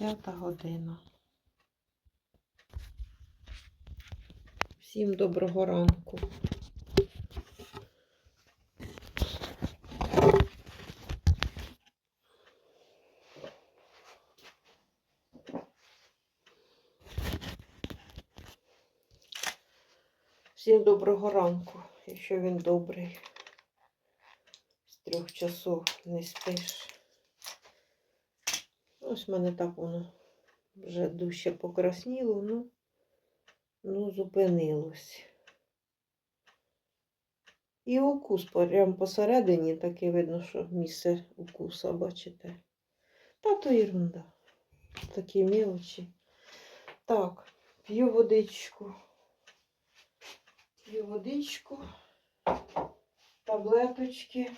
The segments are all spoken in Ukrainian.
П'ята година. Всім доброго ранку. Всім доброго ранку, якщо він добрий. З трьох часов не спиш. Ось в мене так воно вже дужче покрасніло, ну, ну зупинилось. І укус прямо посередині, таке видно, що місце укуса, бачите. Та то ерунда. Такі мелочі. Так, п'ю водичку. П'ю водичку, таблеточки.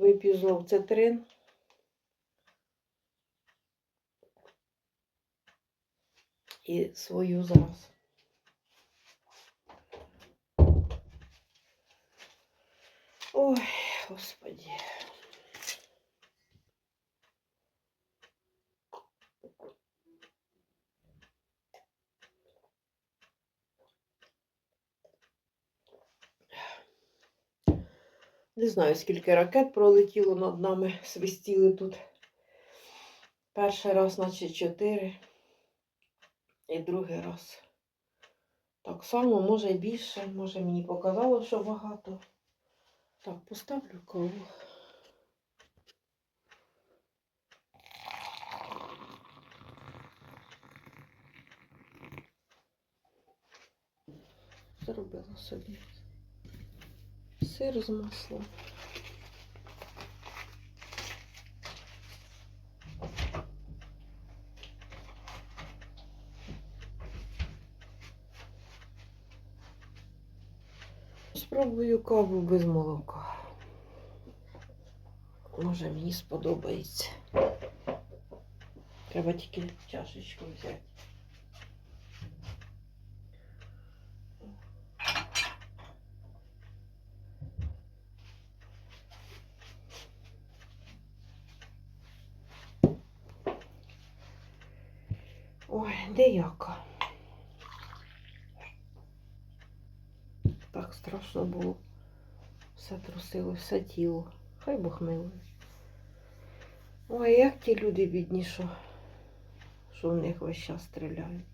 Вип'ю знов цитрин. І свою зараз. Ой, господи. Не знаю, скільки ракет пролетіло над нами, свистіли тут. Перший раз, наче чотири. І другий раз. Так само, може більше, може мені показало, що багато. Так, поставлю каву. Зробила собі сир з маслом. Спробую каву без молока. Може мені сподобається. Треба тільки чашечку взяти. Ой, де яка? Так страшно було. Все трусило, все тіло. Хай Бог милує. Ой, як ті люди бідні, що, що в них весь час стріляють.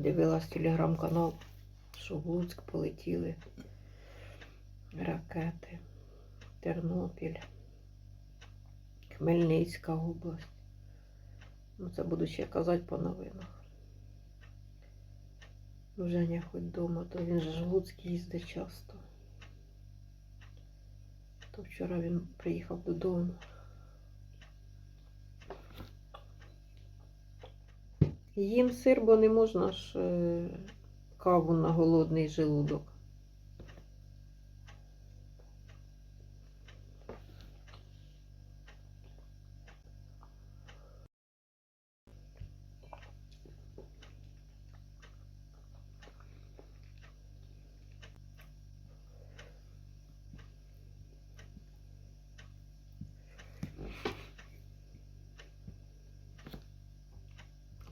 Дивилась телеграм-канал, що в Луцьк полетіли ракети. Тернопіль, Хмельницька область. Ну, це буду ще казати по новинах. Вже не хоч вдома, то він же ж в Луцьк їздить часто. То вчора він приїхав додому. Їм сир, бо не можна ж е, каву на голодний желудок.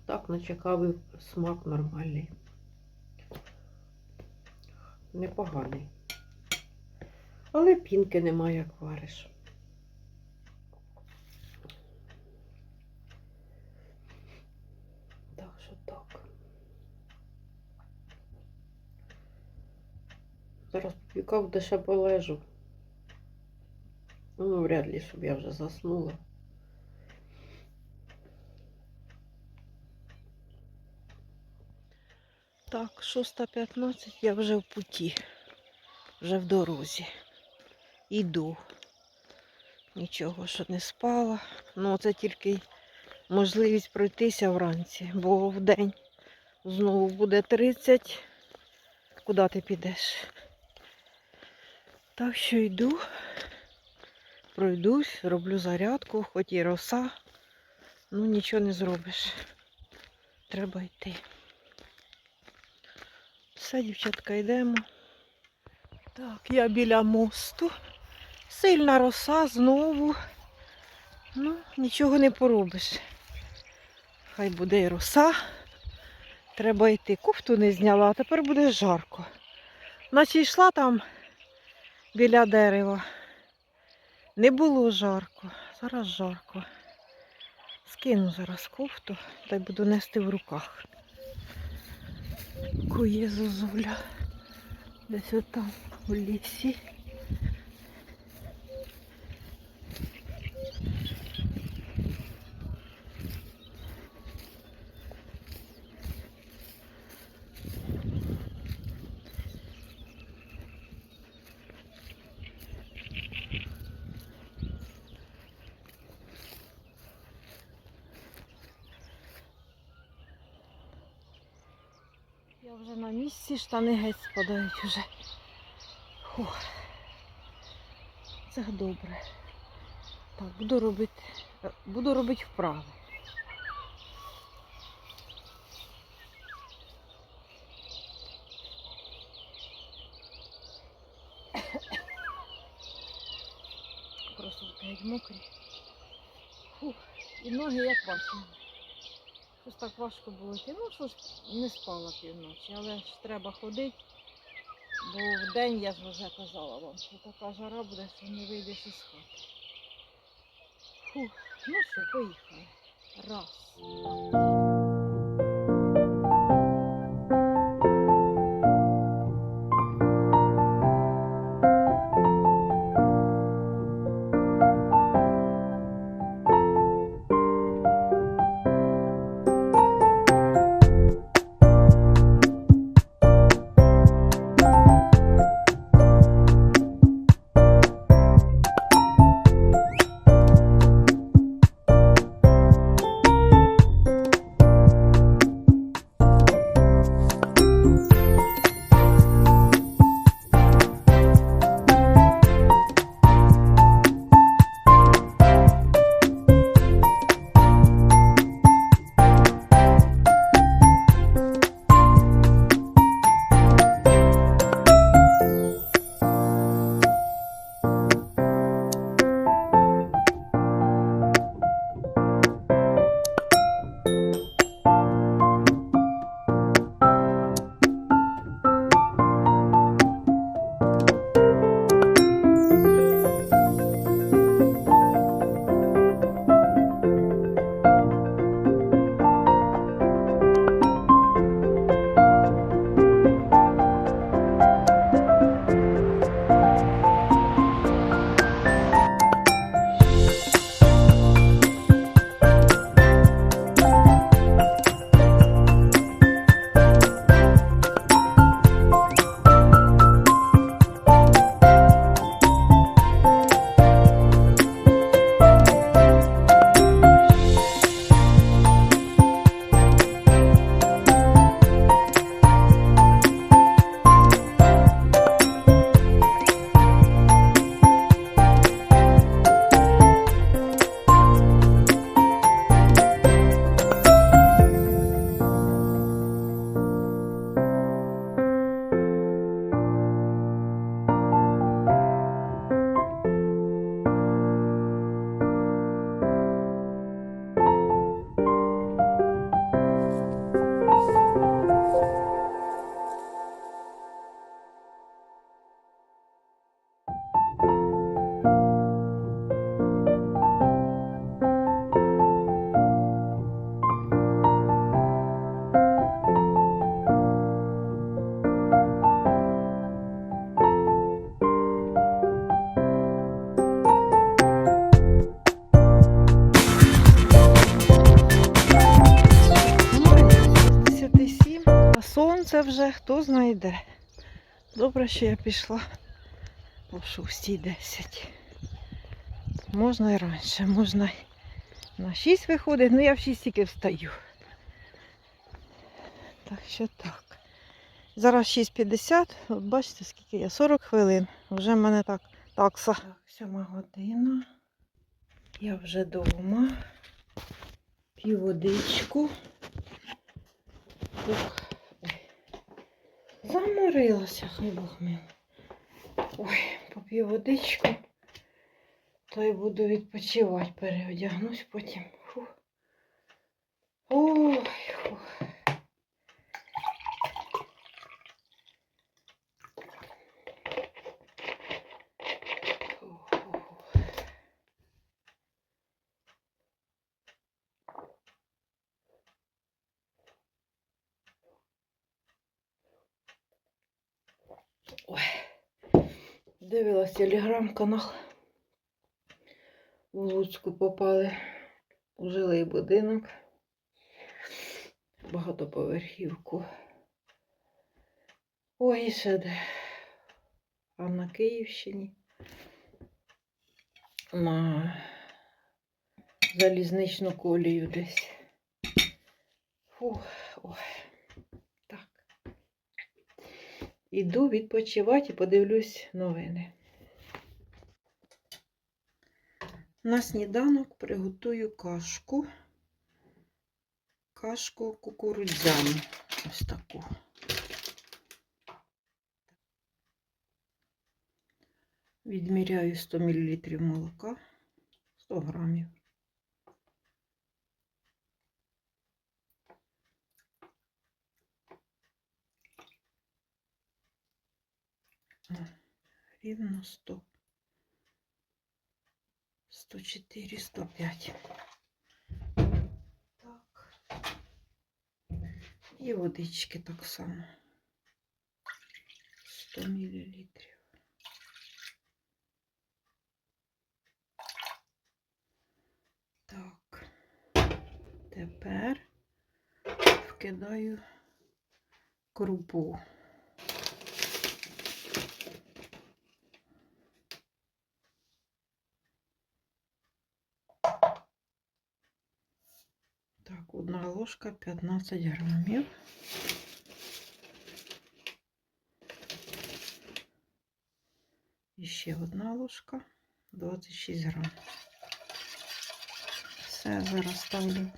Так, наче кави смак нормальний. Непоганий. Але пінки немає, як вариш. Так що так. Зараз поп'ю каву, де ще полежу. Ну, вряд ли, щоб я вже заснула. Так, 6.15, я вже в путі, вже в дорозі. Іду. Нічого, що не спала. Ну, це тільки можливість пройтися вранці, бо вдень знову буде 30. Куди ти підеш? Так що йду, пройдусь, роблю зарядку, хоч і роса, ну нічого не зробиш. Треба йти. Все, дівчатка, йдемо. Так, я біля мосту. Сильна роса знову. Ну, нічого не поробиш. Хай буде і роса. Треба йти. Кофту не зняла, а тепер буде жарко. Наче йшла там біля дерева. Не було жарко. Зараз жарко. Скину зараз кофту та й буду нести в руках. Кує зозуля. Десь отам у лісі. Я на штани геть спадають уже. Фух. Це добре. Так, буду робити, буду робити вправи. Просто геть мокрі. Фух. І ноги як бачимо. Щось так важко було йти. Ну, що ж не спала півночі, але ж треба ходити. Бо в день я ж вже казала вам, що така жара буде, що не вийдеш із хати. Фух, ну що, поїхали. Раз. Сонце вже хто знайде. Добре, що я пішла о 6.10. Можна і раніше, можна й На 6 виходить, ну я в 6 тільки встаю. Так що так. Зараз 6.50, от бачите, скільки я? 40 хвилин. Вже в мене так такса. Так, 7 година. Я вже вдома. П'ю водичку. Заморилася, хай Бог мило. Ой, поп'ю водичку, то й буду відпочивати, переодягнусь потім. Фух. Ой. Фух. Ой. Дивилась телеграм-канал. У Луцьку попали у жилий будинок. Багатоповерхівку. Ой, і ще де. А на Київщині. На залізничну колію десь. Фух, ой. Так. Іду відпочивати і подивлюсь новини. На сніданок приготую кашку. Кашку кукурудзяну. Ось таку. Відміряю 100 мл молока, 100 грамів. Рівно 100. 104, 105. Так. І водички так само. 100 мл. Так. Тепер вкидаю крупу. ложка 15 грамів. І ще одна ложка 26 грам. Все зараз ставлю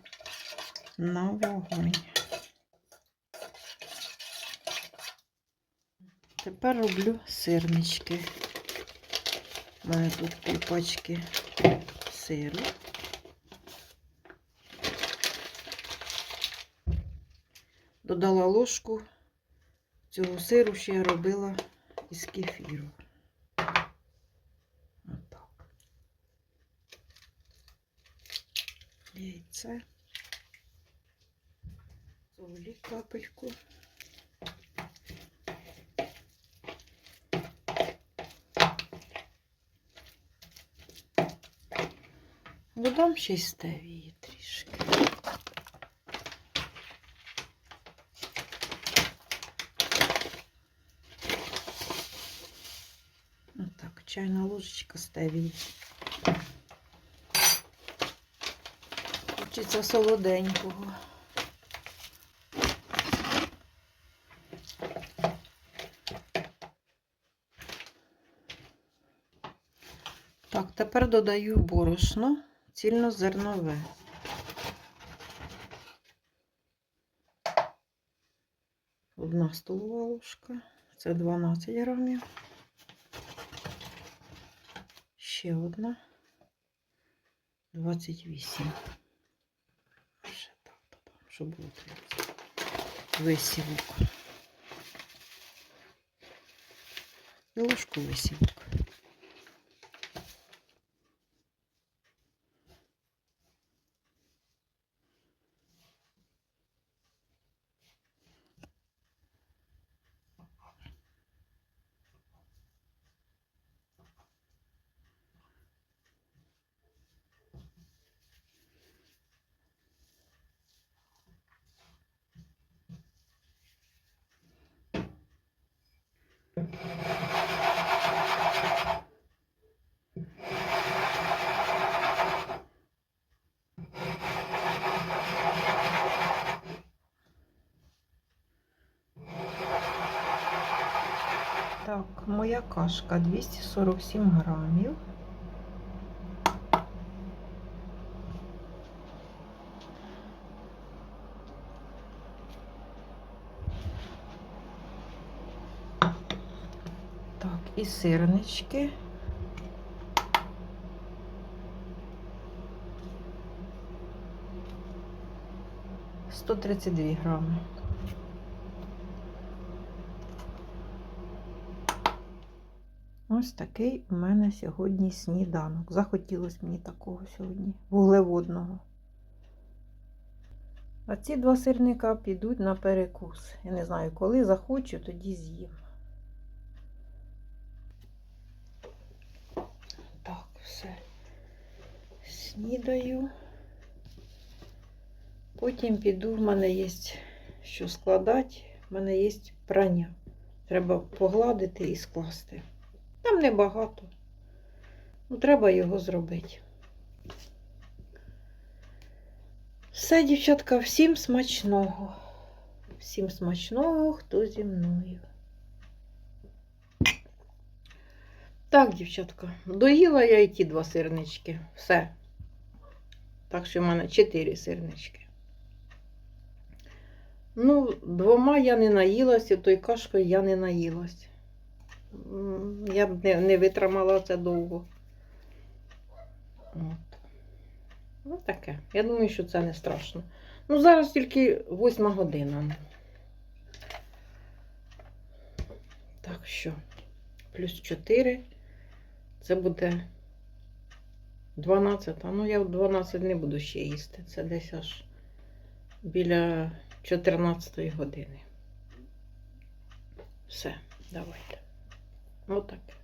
на вогонь. Тепер роблю сирнички. У мене тут півпачки сиру. Додала ложку цього сиру, я робила із кефіру. Отак. Яйце. Солі капельку. Додам ще стевії трішки. Отак, чайна ложечка стевії. Хочеться солоденького. Так, тепер додаю борошно цільнозернове. Одна столова ложка, це 12 грамів. Ще одна 28. Ще так додам, щоб було висівок. І ложку висівок. Так, моя кашка 247 грамів. Сирнички. Сто тридцять дві грами. Ось такий у мене сьогодні сніданок. Захотілося мені такого сьогодні, вуглеводного. А ці два сирника підуть на перекус. Я не знаю, коли захочу, тоді з'їм. Так, все. Снідаю. Потім піду, в мене є що складати, в мене є прання. Треба погладити і скласти. Там небагато. Ну, треба його зробити. Все, дівчатка, всім смачного. Всім смачного, хто зі мною. Так, дівчатка, доїла я і ті два сирнички. Все. Так що в мене чотири сирнички. Ну, двома я не наїлася, той кашкою я не наїлась. Я б не, не витримала це довго. От. Ну, таке. Я думаю, що це не страшно. Ну, зараз тільки восьма година. Так що, плюс 4. Це буде 12. А ну я в 12 не буду ще їсти. Це десь аж біля 14 години. Все, давайте. Отак.